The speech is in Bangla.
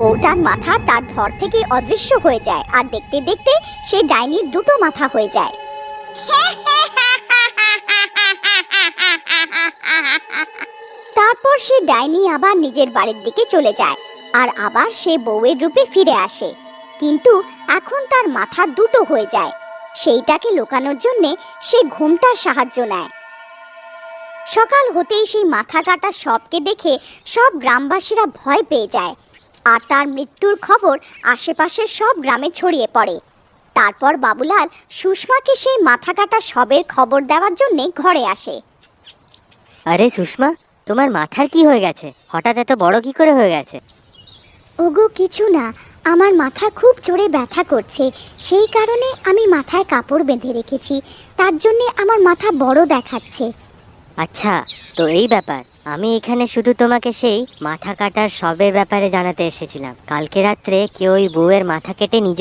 বউটার মাথা তার ধর থেকে অদৃশ্য হয়ে যায় আর দেখতে দেখতে সে ডাইনির দুটো মাথা হয়ে যায়। তারপর সে ডাইনি আবার নিজের বাড়ির দিকে চলে যায় আর আবার সে বউয়ের রূপে ফিরে আসে। কিন্তু এখন তার মাথা দুটো হয়ে যায়। সেইটাকে লুকানোর জন্যে সে ঘুমটার সাহায্য নেয়। সকাল হতেই সেই মাথা কাটা সবকে দেখে সব গ্রামবাসীরা ভয় পেয়ে যায়। আর তার মৃত্যুর খবর আশেপাশের সব গ্রামে ছড়িয়ে পড়ে। তারপর বাবুলাল সুষমাকে সেই মাথা কাটা সবের খবর দেওয়ার জন্যে ঘরে আসে। আরে সুষমা তোমার মাথার কি হয়ে গেছে? হঠাৎ এত বড় কি করে হয়ে গেছে? ওগো কিছু না। আমার মাথা খুব জোরে ব্যথা করছে। সেই কারণে আমি মাথায় কাপড় বেঁধে রেখেছি। তার জন্যে আমার মাথা বড় দেখাচ্ছে। আচ্ছা তো এই ব্যাপার। আমি এখানে শুধু তোমাকে সেই মাথা কাটার সবের ব্যাপারে জানাতে এসেছিলাম। কালকে রাত্রে কেউ ওই বউয়ের মাথা কেটে নিজে